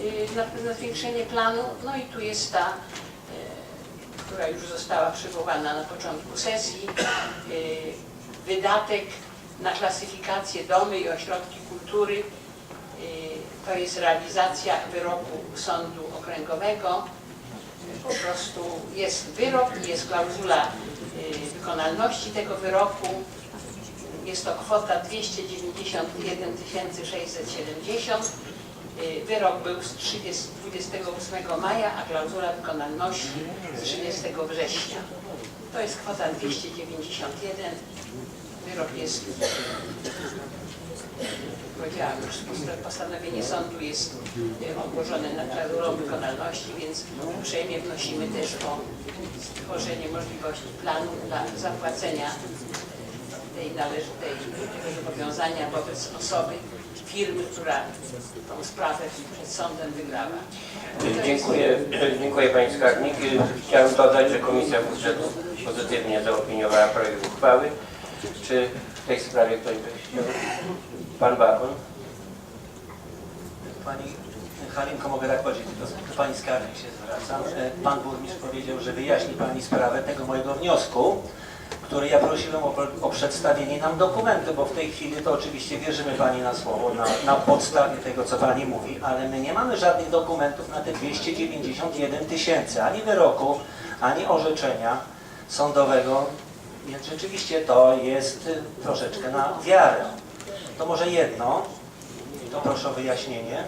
y, na, na zwiększenie planu. No i tu jest ta, y, która już została przywołana na początku sesji, y, wydatek na klasyfikację domy i ośrodki kultury. To jest realizacja wyroku Sądu Okręgowego. Po prostu jest wyrok i jest klauzula wykonalności tego wyroku. Jest to kwota 291 670. Y, Wyrok był z 30, 28 maja, a klauzula wykonalności z 30 września. To jest kwota 291. Wyrok jest, powiedziałam już, posta- postanowienie sądu jest y, obłożone na klauzulą wykonalności, więc uprzejmie wnosimy też o stworzenie możliwości planu dla zapłacenia tej należytej zobowiązania wobec osoby, firmy, która tą sprawę przed sądem wygrała. Dziękuję, dziękuję Pani Skarbnik. Chciałem dodać, że Komisja Budżetu pozytywnie zaopiniowała projekt uchwały. Czy w tej sprawie ktoś by chciał? Pan Bakon? Pani Halinko, mogę tak powiedzieć, do Pani Skarbnik się zwracam. Pan burmistrz powiedział, że wyjaśni Pani sprawę tego mojego wniosku, który ja prosiłem o, o przedstawienie nam dokumentu, bo w tej chwili to oczywiście wierzymy Pani na słowo, na, na podstawie tego, co Pani mówi, ale my nie mamy żadnych dokumentów na te 291 tysięcy, ani wyroku, ani orzeczenia sądowego, więc rzeczywiście to jest y, troszeczkę na wiarę. To może jedno, to proszę o wyjaśnienie.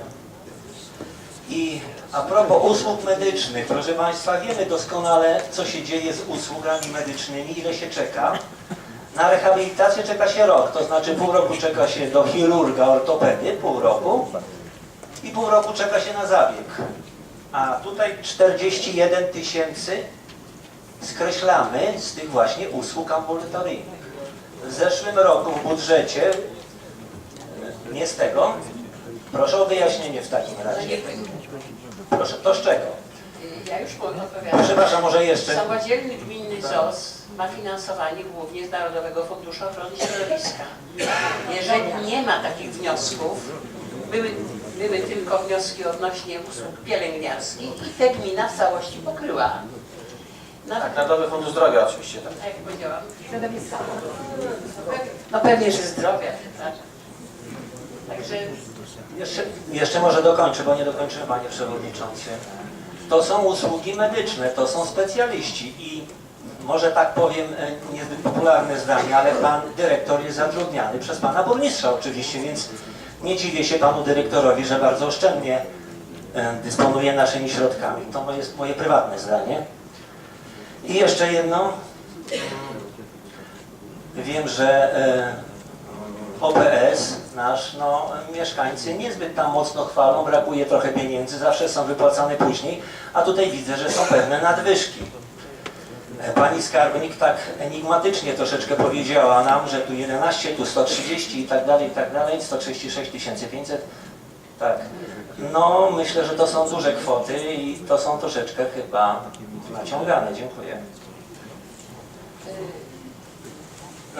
I a propos usług medycznych, proszę Państwa, wiemy doskonale, co się dzieje z usługami medycznymi, ile się czeka. Na rehabilitację czeka się rok, to znaczy pół roku czeka się do chirurga, ortopedy, pół roku i pół roku czeka się na zabieg. A tutaj 41 tysięcy skreślamy z tych właśnie usług ambulatoryjnych. W zeszłym roku w budżecie, nie z tego, proszę o wyjaśnienie w takim No razie. Proszę, to z czego? ja już odpowiadam. Przepraszam, może jeszcze. Samodzielny gminny ZOS ma finansowanie głównie z Narodowego Funduszu Ochrony Środowiska. Jeżeli nie ma takich wniosków, były, były tylko wnioski odnośnie usług pielęgniarskich i te gmina w całości pokryła. Na, Tak, Narodowy Fundusz Zdrowia oczywiście. Tak. jak powiedziałam, no pewnie, że zdrowia, przepraszam. Także Jeszcze, jeszcze może dokończę, bo nie dokończyłem, panie przewodniczący. To są usługi medyczne, to są specjaliści i może tak powiem e, niezbyt popularne zdanie, ale pan dyrektor jest zatrudniany przez pana burmistrza oczywiście, więc nie dziwię się panu dyrektorowi, że bardzo oszczędnie e, dysponuje naszymi środkami. To jest moje prywatne zdanie. I jeszcze jedno. Wiem, że OPS nasz, no mieszkańcy niezbyt tam mocno chwalą, brakuje trochę pieniędzy, zawsze są wypłacane później, a tutaj widzę, że są pewne nadwyżki. Pani skarbnik tak enigmatycznie troszeczkę powiedziała nam, że tu 11, tu 130 i tak dalej, i tak dalej, 136 500. Tak. No, myślę, że to są duże kwoty i to są troszeczkę chyba naciągane. Dziękuję.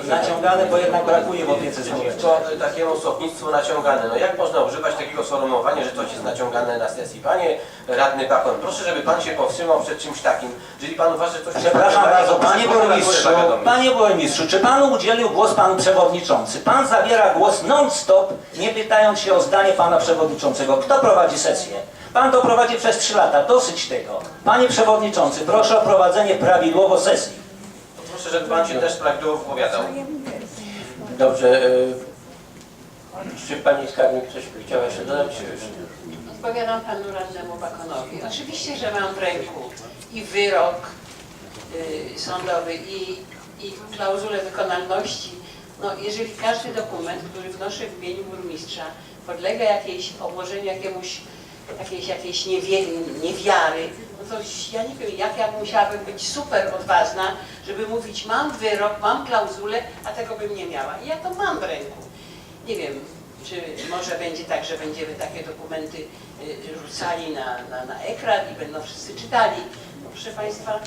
Naciągane, bo jednak brakuje w opiece. Przeciwko y, takiemu słownictwu naciągane. No jak można używać takiego sformułowania, że coś jest naciągane na sesji? Panie radny Bakon, proszę, żeby pan się powstrzymał przed czymś takim. Jeżeli pan uważa, że coś Przepraszam bardzo, to panie burmistrzu, panie burmistrzu, czy panu udzielił głos pan przewodniczący? Pan zabiera głos non-stop, nie pytając się o zdanie pana przewodniczącego. Kto prowadzi sesję? Pan to prowadzi przez trzy lata, dosyć tego. Panie przewodniczący, proszę o prowadzenie prawidłowo sesji. Proszę, żeby pan się też prawidłowo wypowiadał. Dobrze. y, Czy pani skarbnik coś by chciała jeszcze dodać? Odpowiadam panu radnemu Bakonowi. Oczywiście, że mam w ręku i wyrok y, sądowy, i, i klauzulę wykonalności. No, jeżeli każdy dokument, który wnoszę w imieniu burmistrza, podlega jakiejś obłożeniu jakiemuś, jakiejś, jakiejś niewie, niewiary, to ja nie wiem, jak ja musiałabym być super odważna, żeby mówić, mam wyrok, mam klauzulę, a tego bym nie miała. I ja to mam w ręku. Nie wiem, czy może będzie tak, że będziemy takie dokumenty y, rzucali na, na, na ekran i będą wszyscy czytali. No, proszę Państwa,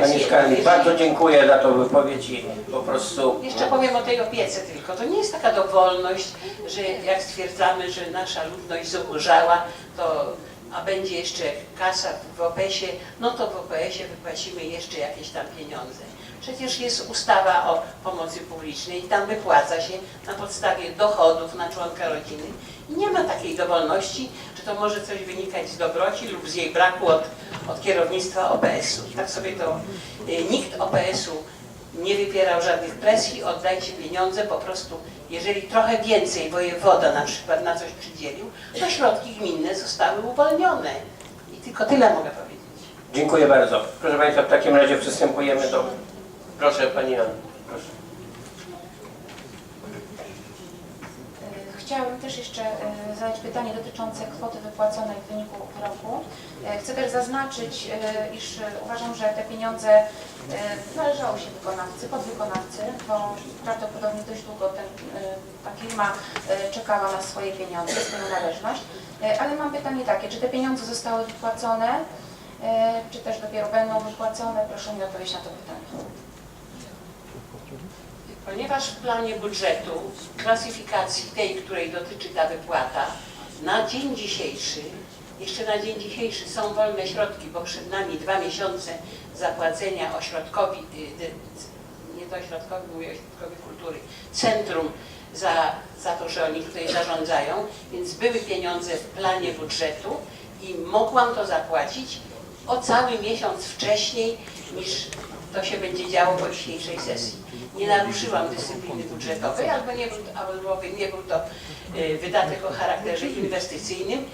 Pani Jeżeli- bardzo dziękuję za tą wypowiedź i po prostu... Jeszcze powiem o tej opiece tylko. To nie jest taka dowolność, że jak stwierdzamy, że nasza ludność zubożała, to a będzie jeszcze kasa w OPS-ie, no to w OPS-ie wypłacimy jeszcze jakieś tam pieniądze. Przecież jest ustawa o pomocy publicznej i tam wypłaca się na podstawie dochodów na członka rodziny. I nie ma takiej dowolności, że to może coś wynikać z dobroci lub z jej braku od, od kierownictwa OPS-u. Tak sobie to y, nikt OPS-u nie wypierał żadnych presji, oddajcie pieniądze, po prostu jeżeli trochę więcej wojewoda na przykład na coś przydzielił, to środki gminne zostały uwolnione. I tylko tyle mogę powiedzieć. Dziękuję bardzo. Proszę Państwa, w takim razie przystępujemy do... Proszę Pani Anno, proszę. E, Chciałabym też jeszcze e, zadać pytanie dotyczące kwoty wypłaconej w wyniku roku. E, Chcę też zaznaczyć, e, iż uważam, że te pieniądze należały się wykonawcy, podwykonawcy, bo prawdopodobnie dość długo ten, ta firma czekała na swoje pieniądze, swoją należność. Ale mam pytanie takie, czy te pieniądze zostały wypłacone, czy też dopiero będą wypłacone? Proszę mi odpowiedzieć na to pytanie. Ponieważ w planie budżetu klasyfikacji tej, której dotyczy ta wypłata, na dzień dzisiejszy, jeszcze na dzień dzisiejszy są wolne środki, bo przed nami dwa miesiące zapłacenia ośrodkowi, y, dy- nie to ośrodkowi, mówię ośrodkowi kultury, centrum za, za to, że oni tutaj zarządzają, więc były pieniądze w planie budżetu i mogłam to zapłacić o cały miesiąc wcześniej niż to się będzie działo po dzisiejszej sesji. Nie naruszyłam dyscypliny budżetowej, albo nie był, albo nie był to y, wydatek o charakterze inwestycyjnym.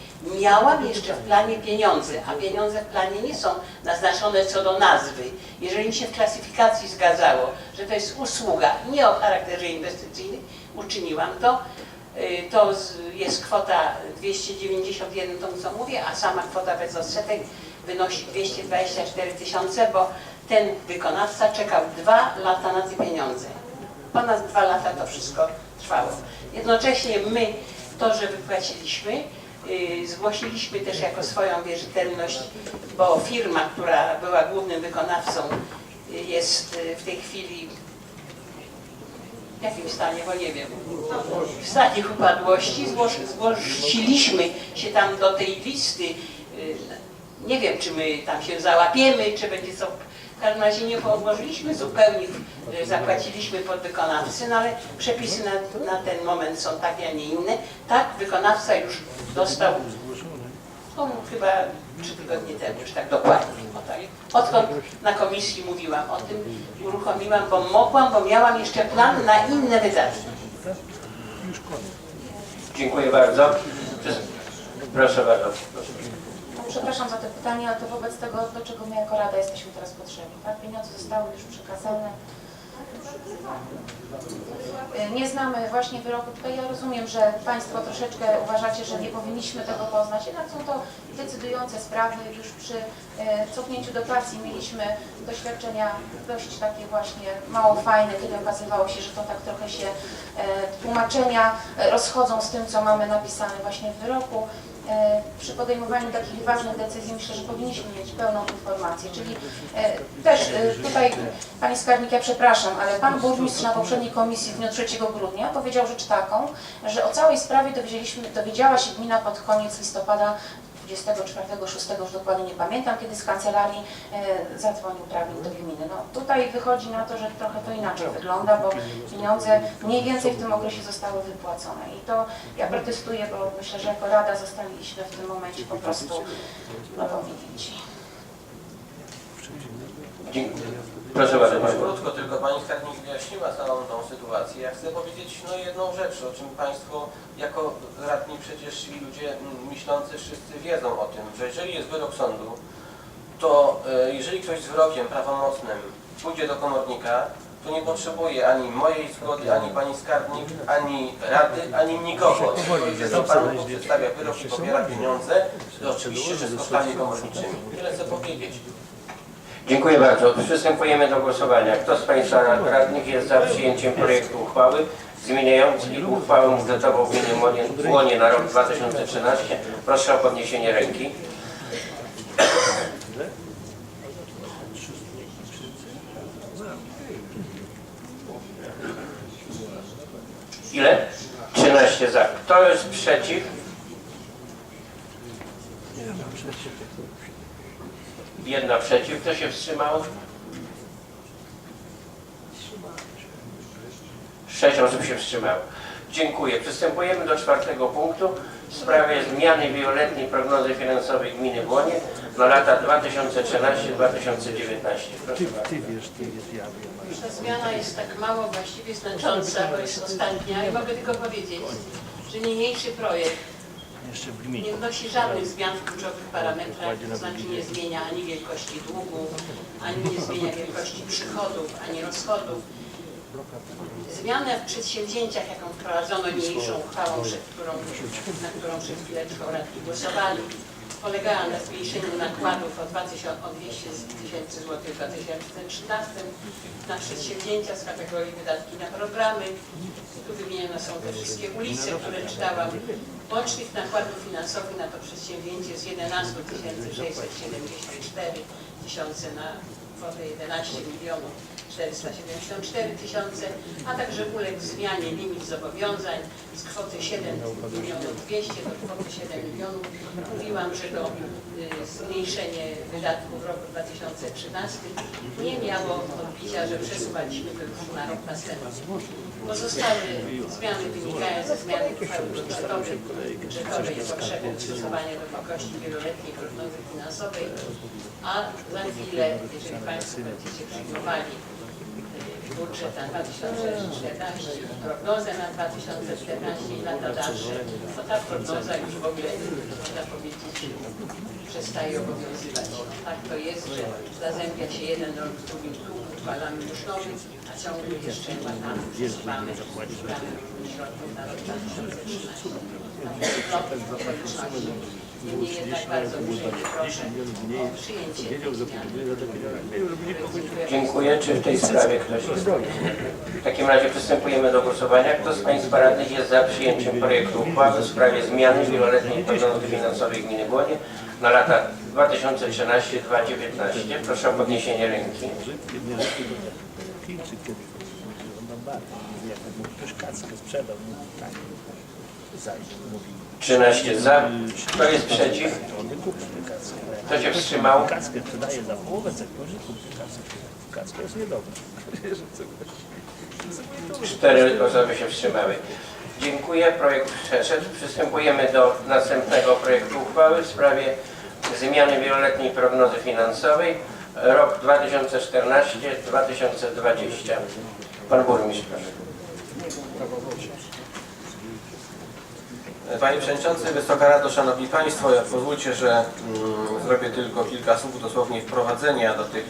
Miałam jeszcze w planie pieniądze, a pieniądze w planie nie są naznaczone co do nazwy. Jeżeli mi się w klasyfikacji zgadzało, że to jest usługa nie o charakterze inwestycyjnym, uczyniłam to. Y, To jest kwota 291, to co mówię, a sama kwota bez odsetek wynosi 224 tysiące, bo ten wykonawca czekał dwa lata na te pieniądze. Ponad dwa lata to wszystko trwało. Jednocześnie my to, że wypłaciliśmy, yy, zgłosiliśmy też jako swoją wierzytelność, bo firma, która była głównym wykonawcą, yy, jest w tej chwili w jakim stanie, bo nie wiem, w stanie upadłości. Zgłosiliśmy się tam do tej listy. yy, Nie wiem, czy my tam się załapiemy, czy będzie co. W każdym razie nie odłożyliśmy zupełnie, yy, zapłaciliśmy podwykonawcy, no ale przepisy na, na ten moment są takie, a nie inne. Tak, wykonawca już dostał, no chyba trzy tygodnie temu, już tak dokładnie. O tak. Odkąd na komisji mówiłam o tym, uruchomiłam, bo mogłam, bo miałam jeszcze plan na inne wydatki. Dziękuję bardzo. Proszę bardzo. Proszę. Przepraszam za te pytania, ale to wobec tego, do czego my jako Rada jesteśmy teraz potrzebni. Tak? Pieniądze zostały już przekazane. Y, Nie znamy właśnie wyroku. Tutaj ja rozumiem, że Państwo troszeczkę uważacie, że nie powinniśmy tego poznać, jednak są to decydujące sprawy. Już przy y, cofnięciu dotacji mieliśmy doświadczenia dość takie właśnie mało fajne, kiedy okazywało się, że to tak trochę się e, tłumaczenia e, rozchodzą z tym, co mamy napisane właśnie w wyroku. E, Przy podejmowaniu takich ważnych decyzji myślę, że powinniśmy mieć pełną informację, czyli e, też e, tutaj Pani Skarbnik, ja przepraszam, ale Pan Burmistrz na poprzedniej komisji w dniu 3 grudnia powiedział rzecz taką, że o całej sprawie dowiedzieliśmy, dowiedziała się gmina pod koniec listopada 24, 6, już dokładnie nie pamiętam, kiedy z kancelarii e, zadzwonił prawnik do gminy. No, tutaj wychodzi na to, że trochę to inaczej wygląda, bo pieniądze mniej więcej w tym okresie zostały wypłacone. I to ja protestuję, bo myślę, że jako Rada zostaliśmy w tym momencie po prostu no, powinięci. Dziękuję. Proszę bardzo. Panie. Krótko, tylko Pani Skarbnik wyjaśniła całą tą sytuację. Ja chcę powiedzieć no, jedną rzecz, o czym Państwo jako radni przecież i ludzie myślący wszyscy wiedzą o tym, że jeżeli jest wyrok sądu, to e, jeżeli ktoś z wyrokiem prawomocnym pójdzie do komornika, to nie potrzebuje ani mojej zgody, ani Pani Skarbnik, ani Rady, ani nikogo. Tylko Pan przedstawia wyrok i pobiera pieniądze, oczywiście, że z kosztami komorniczymi. Tyle chcę powiedzieć. Dziękuję bardzo. Przystępujemy do głosowania. Kto z Państwa radnych jest za przyjęciem projektu uchwały zmieniającej uchwałę budżetową w Łonie na rok 2013? Proszę o podniesienie ręki. Ile? 13 za. Kto jest przeciw? Nie mam przeciw. Jedna przeciw. Kto się wstrzymał? Sześć osób się wstrzymało. Dziękuję. Przystępujemy do czwartego punktu w sprawie zmiany wieloletniej prognozy finansowej gminy Błonie na lata 2013-2019. Proszę bardzo. Ta zmiana jest tak mało właściwie znacząca, bo jest ostatnia i mogę tylko powiedzieć, że niniejszy projekt nie wnosi żadnych zmian w kluczowych parametrach, to znaczy nie zmienia ani wielkości długu, ani nie zmienia wielkości przychodów, ani rozchodów. Zmiana w przedsięwzięciach, jaką wprowadzono niniejszą uchwałą, przed którą, na którą przed chwileczką radni głosowali, polegała na zmniejszeniu nakładów o 2000 o 200 tysięcy złotych w 2013 na przedsięwzięcia z kategorii wydatki na programy. Tu wymienione są te wszystkie ulice, które czytałam. Łącznych nakładów finansowych na to przedsięwzięcie z 11 674 tysiące na kwotę 11 milionów 474 tysiące, a także uległ zmianie limit zobowiązań z kwoty 7 milionów 200 do kwoty 7 milionów. Mówiłam, że to y, zmniejszenie wydatków w roku 2013 nie miało odbicia, że przesuwaliśmy to już na rok następny. Pozostałe zmiany wynikają ze zmiany uchwały budżetowej, budżetowej i potrzeby dostosowania do jakości wieloletniej prognozy finansowej, a za chwilę, jeżeli Państwo będziecie przyjmowali budżet na 2014 i prognozę na 2014 i lata dalsze, to ta prognoza już w ogóle, można powiedzieć, przestaje obowiązywać. Tak to jest, że zazębia się jeden rok z drugim uchwalamy już nowy, a ciągle jeszcze przesuwamy, szukamy środków na rok 2013. Takie plotki okoliczności. Bardzo. Dziękuję. Czy w tej sprawie ktoś jest? W takim razie przystępujemy do głosowania. Kto z Państwa radnych jest za przyjęciem projektu uchwały w sprawie zmiany wieloletniej prognozy finansowej gminy Błonie na lata 2013-2019? Proszę o podniesienie ręki. Ktoś kackę sprzedał, mówi tak. Mówi. 13 za. Kto jest przeciw? Kto się wstrzymał? Kackę sprzedaje za połowę. Kacka jest niedobra. Cztery osoby się wstrzymały. Dziękuję. Projekt przeszedł. Przystępujemy do następnego projektu uchwały w sprawie zmiany wieloletniej prognozy finansowej rok 2014-2020. Pan burmistrz, proszę. Panie Przewodniczący, Wysoka Rado, Szanowni Państwo, ja pozwólcie, że mm, zrobię tylko kilka słów dosłownie wprowadzenia do tych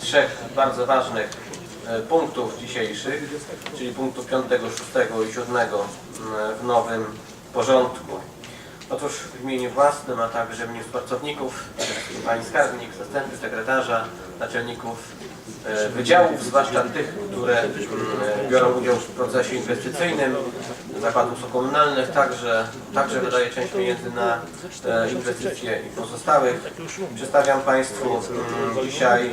trzech bardzo ważnych e, punktów dzisiejszych, czyli punktów 5, 6 i 7 mm, w nowym porządku. Otóż w imieniu własnym, a także w imieniu pracowników, Pani Skarbnik, zastępcy sekretarza, naczelników e, wydziałów, zwłaszcza tych, które mm, biorą udział w procesie inwestycyjnym, zakładów komunalnych, także, także wydaje część pieniędzy na e, inwestycje i pozostałych. Przedstawiam Państwu mm, dzisiaj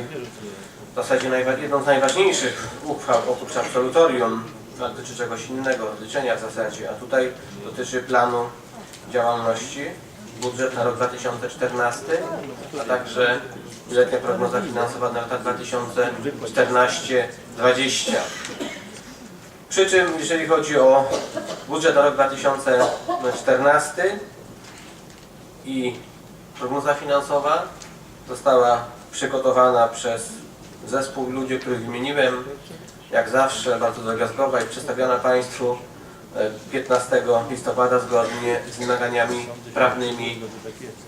w zasadzie jedną z najważniejszych uchwał oprócz absolutorium, dotyczy czegoś innego, odliczenia w zasadzie, a tutaj dotyczy planu działalności, budżet na rok 2014, a także letnia prognoza finansowa na lata 2014-2020. Przy czym, jeżeli chodzi o budżet na rok 2014 i prognoza finansowa została przygotowana przez zespół ludzi, których wymieniłem, jak zawsze bardzo drobiazgowa i przedstawiona Państwu e, 15 listopada zgodnie z wymaganiami prawnymi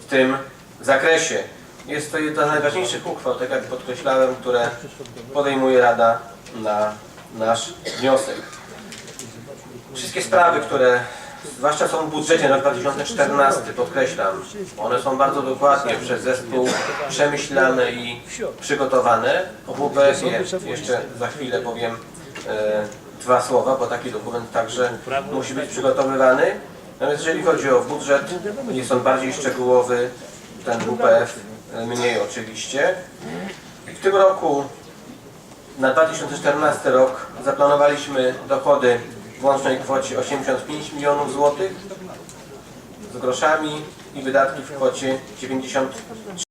w tym zakresie. Jest to jedna z najważniejszych uchwał, tak jak podkreślałem, które podejmuje Rada na nasz wniosek. Wszystkie sprawy, które zwłaszcza są w budżecie na 2014, podkreślam, one są bardzo dokładnie przez zespół przemyślane i przygotowane. O WPF-ie jeszcze za chwilę powiem e, dwa słowa, bo taki dokument także musi być przygotowywany. Natomiast jeżeli chodzi o budżet, jest on bardziej szczegółowy, ten WPF e, mniej oczywiście. W tym roku na 2014 rok zaplanowaliśmy dochody w łącznej kwocie 85 milionów złotych z groszami i wydatki w kwocie 93